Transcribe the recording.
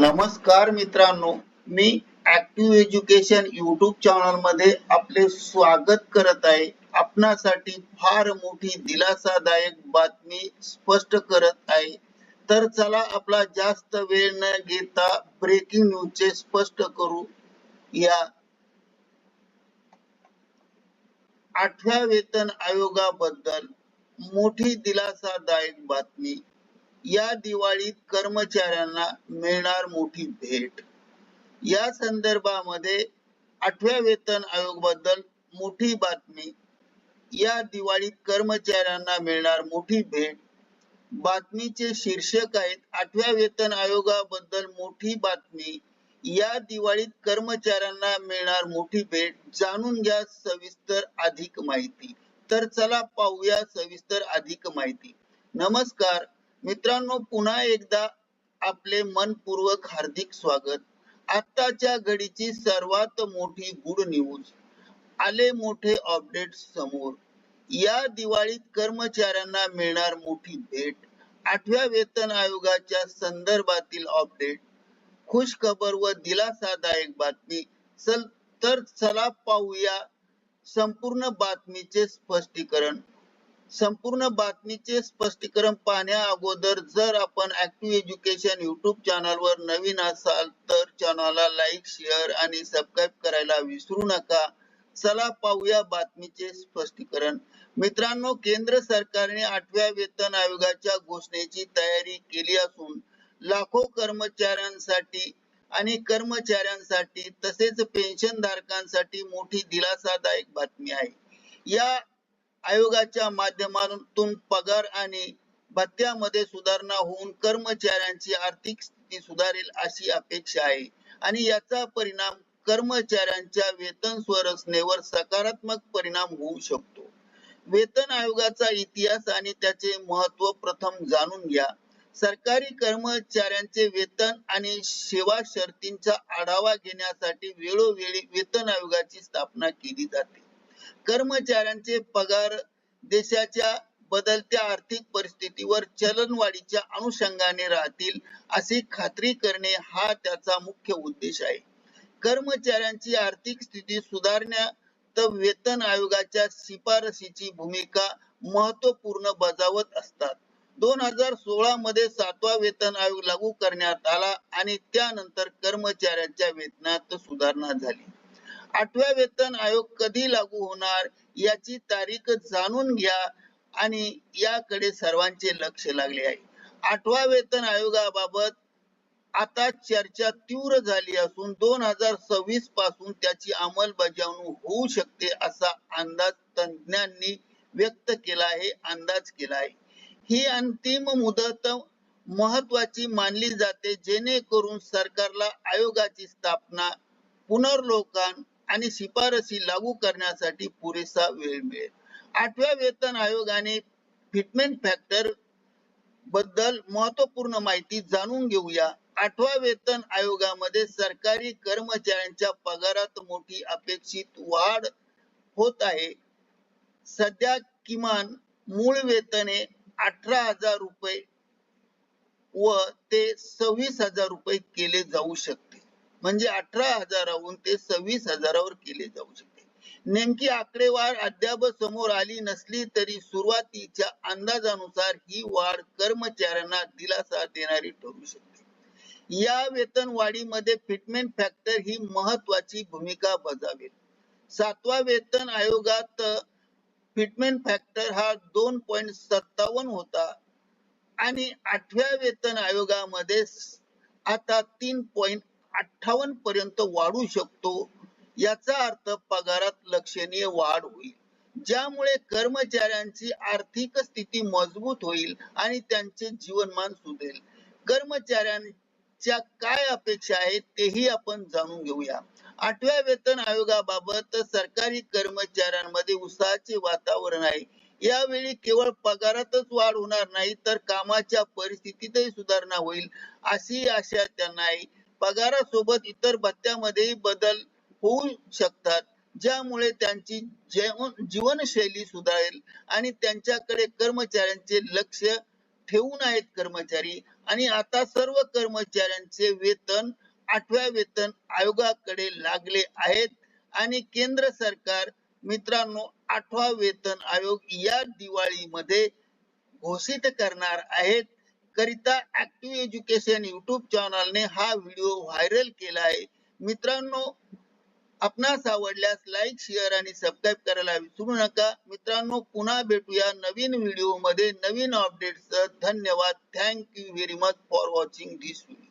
नमस्कार मित्रांनो मी ऍक्टिव्ह एज्युकेशन युट्यूब चॅनलमध्ये आपले स्वागत करत आहे. आपणासाठी फार मोठी दिलासादायक बातमी स्पष्ट करत आहे. तर चला आपला जास्त वेळ न घेता ब्रेकिंग न्यूजचे स्पष्ट करू. या आठव्या वेतन आयोगाबद्दल मोठी दिलासादायक बातमी. या दिवाळीत कर्मचाऱ्यांना मिळणार मोठी भेट. या संदर्भामध्ये आठव्या वेतन आयोगबद्दल मोठी बातमी. या दिवाळीत कर्मचाऱ्यांना मिळणार मोठी भेट. बातमीचे शीर्षक आहेत आठव्या वेतन आयोगाबद्दल मोठी बातमी. या दिवाळीत कर्मचाऱ्यांना मिळणार मोठी भेट. जाणून घ्या सविस्तर अधिक माहिती. तर चला पाहूया सविस्तर अधिक माहिती. नमस्कार. मित्रांनो पुन्हा एकदा आपले मनपूर्वक हार्दिक स्वागत. आत्ताच्या घडीची सर्वात मोठी गुड न्यूज आले मोठे अपडेट समोर. या दिवाळीत कर्मचाऱ्यांना मिळणार मोठी भेट. आठव्या वेतन आयोगाच्या संदर्भातील अपडेट खुश खबर व दिलासादायक बातमी. चल तर चला पाहूया संपूर्ण बातमीचे स्पष्टीकरण. संपूर्ण बातमीचे स्पष्टीकरण पाहण्या अगोदर जर आपण ऍक्टिव्ह एज्युकेशन युट्यूब चॅनल वर नवीन असाल तर चॅनलला लाईक शेअर आणि सबस्क्राईब करायला विसरू नका. चला पाहूया बातमीचे स्पष्टीकरण. मित्रांनो केंद्र सरकारने आठव्या वेतन आयोगाच्या घोषणेची तयारी केली असून लाखो कर्मचाऱ्यांसाठी आणि कर्मचाऱ्यांसाठी तसेच पेन्शन धारकांसाठी मोठी दिलासादायक बातमी आहे. या आयोगाच्या माध्यमातून पगार आणि भत्त्यामध्ये सुधारणा होऊन कर्मचाऱ्यांची आर्थिक स्थिती सुधारेल अशी अपेक्षा आहे. आणि याचा परिणाम कर्मचाऱ्यांच्या वेतन संरचनेवर सकारात्मक परिणाम होऊ शकतो. वेतन आयोगाचा इतिहास आणि त्याचे महत्त्व प्रथम जाणून घ्या. सरकारी कर्मचाऱ्यांचे वेतन आणि सेवा शर्तींचा आढावा घेण्यासाठी वेळोवेळी वेतन आयोगाची स्थापना केली जाते. कर्मचाऱ्यांचे पगार देशाच्या बदलत्या आर्थिक परिस्थितीवर चलनवाढीच्या अनुषंगाने राहतील अशी खात्री करणे हा त्याचा मुख्य उद्देश आहे. कर्मचाऱ्यांची आर्थिक स्थिती सुधारण्यात वेतन आयोगाच्या शिफारसीची भूमिका महत्त्वपूर्ण बजावत असतात. दोन हजार सोळा मध्ये सातवा वेतन आयोग लागू करण्यात आला आणि त्यानंतर कर्मचाऱ्यांच्या वेतनात सुधारणा झाली. आठव्या वेतन आयोग कधी लागू होणार याची तारीख जाणून घ्या आणि याकडे सर्वांचे लक्ष लागले आहे. आठवा वेतन आयोगाबाबत आता चर्चा तीव्र झाली असून दोन हजार सव्वीसपासून त्याची अंमलबजावणी होऊ शकते असा अंदाज तज्ज्ञांनी व्यक्त केला आहे अंदाज केला आहे. ही अंतिम मुदत महत्वाची मानली जाते जेणेकरून सरकारला आयोगाची स्थापना पुनर्लोकन आणि शिफारसी लागू करण्यासाठी पुरेसा वेळ मिळेल. आठव्या वेतन आयोगाने फिटमेंट फॅक्टरबद्दल महत्त्वपूर्ण माहिती जाणून घेऊया. आठवा वेतन आयोगामध्ये सरकारी कर्मचाऱ्यांच्या पगारात मोठी अपेक्षित वाढ होत आहे. सध्या किमान मूळ वेतने अठरा हजार रुपये व ते सव्वीस हजार रुपये केले जाऊ शकते. म्हणजे अठरा हजाराहून ते सव्वीस हजारावर केले जाऊ शकते. नेमकी आकडेवार अद्याप समोर आली नसली तरी सुरुवातीच्या अंदाजानुसार ही वाढ कर्मचाऱ्यांना दिलासा देणारी ठरू शकते. या वेतन वाढीमध्ये फिटमेंट फॅक्टर ही महत्वाची भूमिका बजावेल. सातवा वेतन आयोगात फिटमेंट फॅक्टर हा दोन पॉईंट सत्तावन्न होता आणि आठव्या वेतन आयोगामध्ये आता तीन पॉईंट अठ्ठावन्न पर्यंत वाढू शकतो याचा अर्थ पगारात लक्षणीय वाढ होईल. ज्यामुळे कर्मचाऱ्यांची आर्थिक स्थिती मजबूत होईल आणि त्यांचे जीवनमान सुधरेल. कर्मचाऱ्यांच्या काय अपेक्षा आहेत तेही आपण जाणून घेऊया. आठव्या वेतन आयोगाबाबत सरकारी कर्मचाऱ्यांमध्ये उत्साहाचे वातावरण आहे. यावेळी केवळ पगारातच वाढ होणार नाही तर कामाच्या परिस्थितीतही सुधारणा होईल अशी आशा त्यांना आहे. पगारासोबत इतर भत्त्यामध्येही बदल होऊ शकतात ज्यामुळे त्यांची जीवनशैली सुधारेल आणि त्यांच्याकडे कर्मचाऱ्यांचे लक्ष ठेवून आहेत कर्मचारी. आणि आता सर्व कर्मचाऱ्यांचे वेतन आठव्या वेतन आयोगाकडे लागले आहेत. आणि केंद्र सरकार मित्रांनो आठवा वेतन आयोग या दिवाळीमध्ये घोषित करणार आहेत. करिता ऍक्टिव्ह एज्युकेशन युट्यूब चॅनलने हा व्हिडिओ व्हायरल केला आहे. मित्रांनो आपणास आवडल्यास लाईक शेअर आणि सबस्क्राईब करायला विसरू नका. मित्रांनो पुन्हा भेटूया नवीन व्हिडिओमध्ये नवीन अपडेट्स धन्यवाद. Thank you very much for watching this video